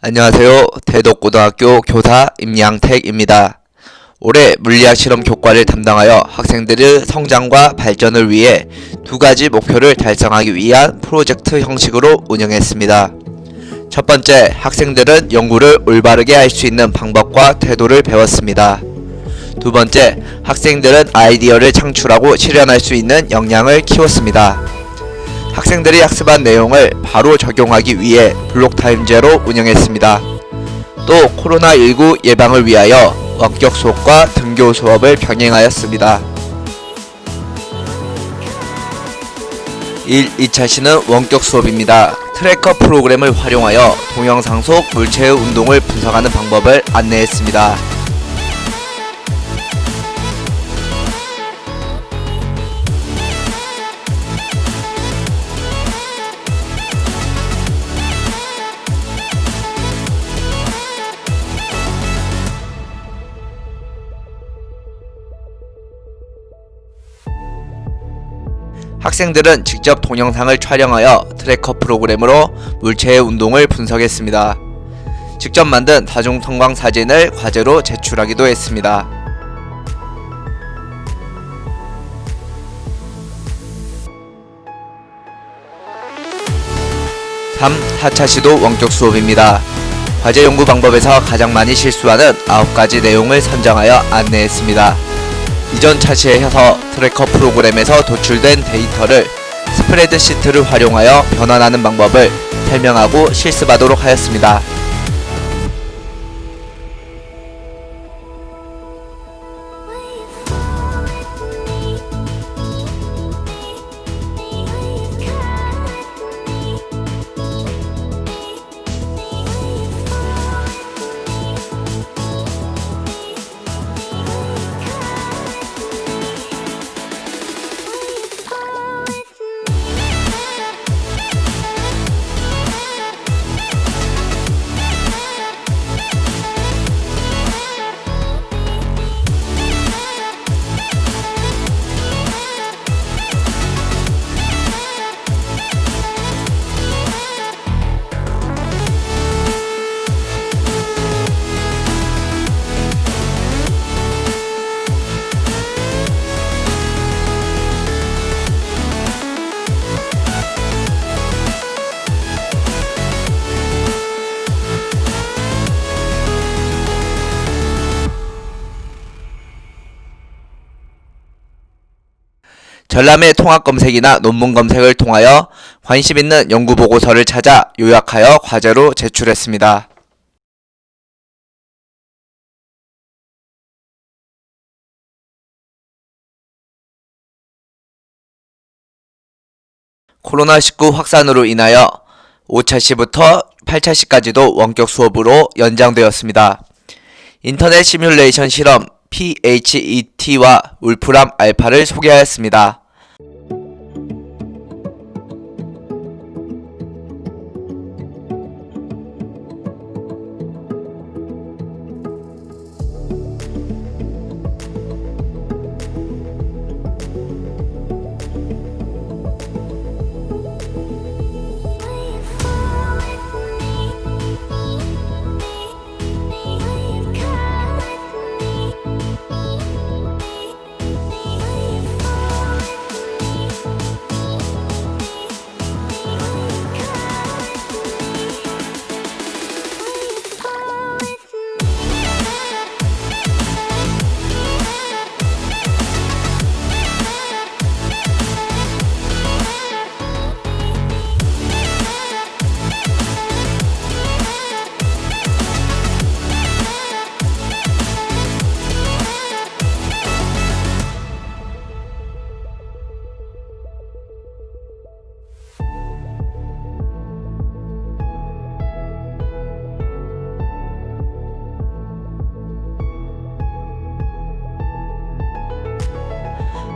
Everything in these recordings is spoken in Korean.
안녕하세요. 대덕고등학교 교사 임양택입니다. 올해 물리학 실험 교과를 담당하여 학생들의 성장과 발전을 위해 두 가지 목표를 달성하기 위한 프로젝트 형식으로 운영했습니다. 첫 번째, 학생들은 연구를 올바르게 할 수 있는 방법과 태도를 배웠습니다. 두 번째, 학생들은 아이디어를 창출하고 실현할 수 있는 역량을 키웠습니다. 학생들이 학습한 내용을 바로 적용하기 위해 블록타임제로 운영했습니다. 또 코로나19 예방을 위하여 원격 수업과 등교 수업을 병행하였습니다. 1. 2차 시는 원격 수업입니다. 트래커 프로그램을 활용하여 동영상 속 물체의 운동을 분석하는 방법을 안내했습니다. 학생들은 직접 동영상을 촬영하여 트래커 프로그램으로 물체의 운동을 분석했습니다. 직접 만든 다중성광 사진을 과제로 제출하기도 했습니다. 3. 4차 시도 원격 수업입니다. 과제 연구 방법에서 가장 많이 실수하는 9가지 내용을 선정하여 안내했습니다. 이전 차시에서 트래커 프로그램에서 도출된 데이터를 스프레드시트를 활용하여 변환하는 방법을 설명하고 실습하도록 하였습니다. 전람회 통합 검색이나 논문 검색을 통하여 관심 있는 연구 보고서를 찾아 요약하여 과제로 제출했습니다. 코로나19 확산으로 인하여 5차 시부터 8차 시까지도 원격 수업으로 연장되었습니다. 인터넷 시뮬레이션 실험 PHET와 울프람 알파를 소개하였습니다.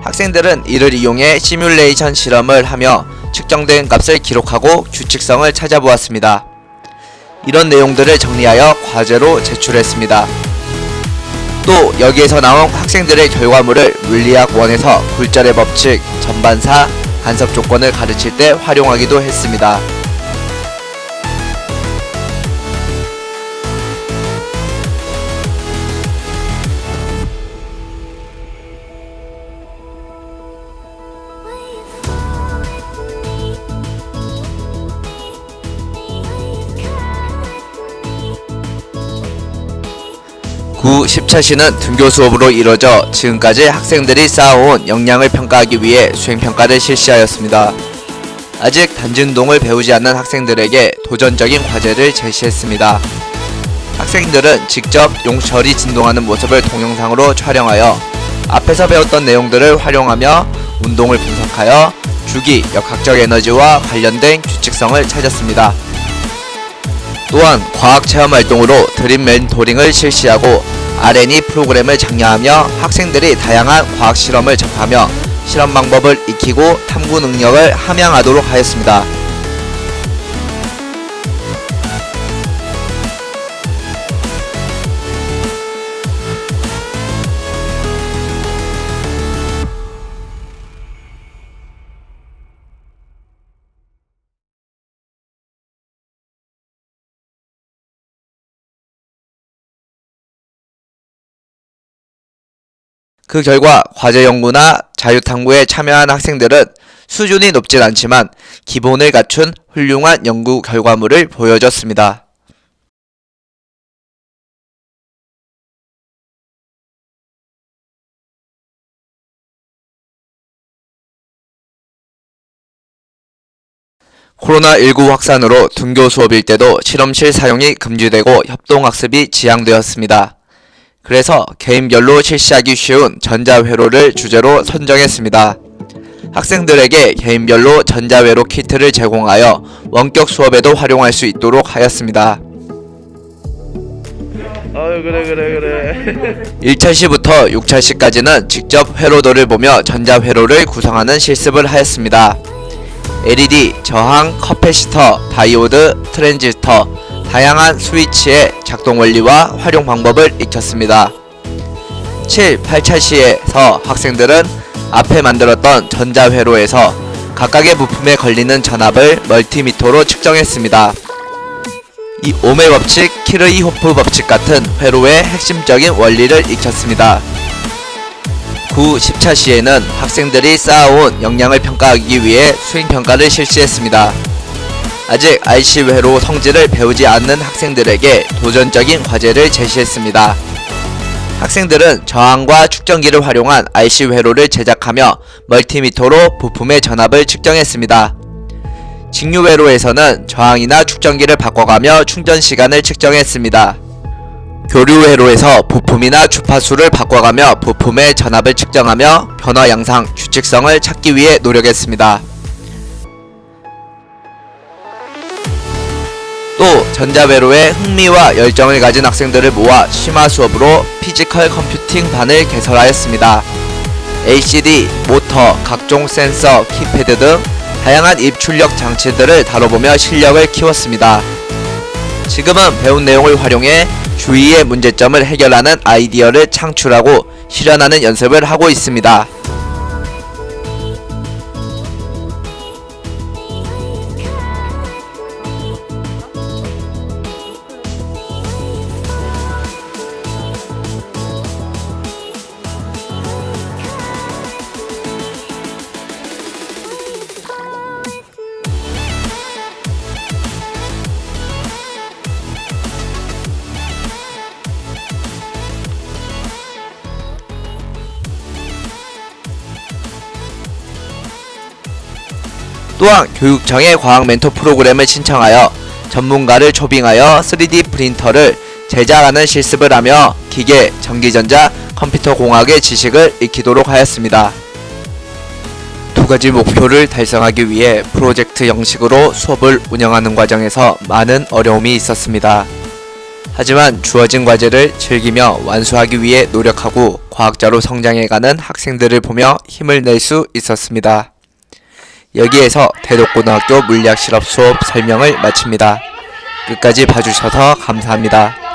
학생들은 이를 이용해 시뮬레이션 실험을 하며 측정된 값을 기록하고 규칙성을 찾아보았습니다. 이런 내용들을 정리하여 과제로 제출했습니다. 또 여기에서 나온 학생들의 결과물을 물리학 원에서 굴절의 법칙, 전반사, 간섭 조건을 가르칠 때 활용하기도 했습니다. 구 10차 시는 등교 수업으로 이뤄져 지금까지 학생들이 쌓아온 역량을 평가하기 위해 수행평가를 실시하였습니다. 아직 단진동을 배우지 않는 학생들에게 도전적인 과제를 제시했습니다. 학생들은 직접 용철이 진동하는 모습을 동영상으로 촬영하여 앞에서 배웠던 내용들을 활용하며 운동을 분석하여 주기, 역학적 에너지와 관련된 규칙성을 찾았습니다. 또한 과학 체험 활동으로 드림 멘토링을 실시하고 R&E 프로그램을 장려하며 학생들이 다양한 과학 실험을 접하며 실험 방법을 익히고 탐구 능력을 함양하도록 하였습니다. 그 결과 과제 연구나 자유탐구에 참여한 학생들은 수준이 높진 않지만 기본을 갖춘 훌륭한 연구 결과물을 보여줬습니다. 코로나19 확산으로 등교 수업일 때도 실험실 사용이 금지되고 협동학습이 지양되었습니다. 그래서 개인별로 실시하기 쉬운 전자회로를 주제로 선정했습니다. 학생들에게 개인별로 전자회로 키트를 제공하여 원격 수업에도 활용할 수 있도록 하였습니다. 아유 그래 그래 그래 1차 시부터 6차 시까지는 직접 회로도를 보며 전자회로를 구성하는 실습을 하였습니다. LED, 저항, 커패시터, 다이오드, 트랜지스터, 다양한 스위치의 작동 원리와 활용 방법을 익혔습니다. 7, 8차 시에서 학생들은 앞에 만들었던 전자회로에서 각각의 부품에 걸리는 전압을 멀티미터로 측정했습니다. 이 오메 법칙, 키르이호프 법칙 같은 회로의 핵심적인 원리를 익혔습니다. 9, 10차 시에는 학생들이 쌓아온 역량을 평가하기 위해 수행평가를 실시했습니다. 아직 IC 회로 성질을 배우지 않는 학생들에게 도전적인 과제를 제시했습니다. 학생들은 저항과 축전기를 활용한 IC 회로를 제작하며 멀티미터로 부품의 전압을 측정했습니다. 직류 회로에서는 저항이나 축전기를 바꿔가며 충전 시간을 측정했습니다. 교류 회로에서 부품이나 주파수를 바꿔가며 부품의 전압을 측정하며 변화 양상, 규칙성을 찾기 위해 노력했습니다. 또 전자회로에 흥미와 열정을 가진 학생들을 모아 심화 수업으로 피지컬 컴퓨팅 반을 개설하였습니다. LCD, 모터, 각종 센서, 키패드 등 다양한 입출력 장치들을 다뤄보며 실력을 키웠습니다. 지금은 배운 내용을 활용해 주위의 문제점을 해결하는 아이디어를 창출하고 실현하는 연습을 하고 있습니다. 또한 교육청의 과학 멘토 프로그램을 신청하여 전문가를 초빙하여 3D 프린터를 제작하는 실습을 하며 기계, 전기전자, 컴퓨터 공학의 지식을 익히도록 하였습니다. 두 가지 목표를 달성하기 위해 프로젝트 형식으로 수업을 운영하는 과정에서 많은 어려움이 있었습니다. 하지만 주어진 과제를 즐기며 완수하기 위해 노력하고 과학자로 성장해가는 학생들을 보며 힘을 낼 수 있었습니다. 여기에서 대덕고등학교 물리학 실업 수업 설명을 마칩니다. 끝까지 봐주셔서 감사합니다.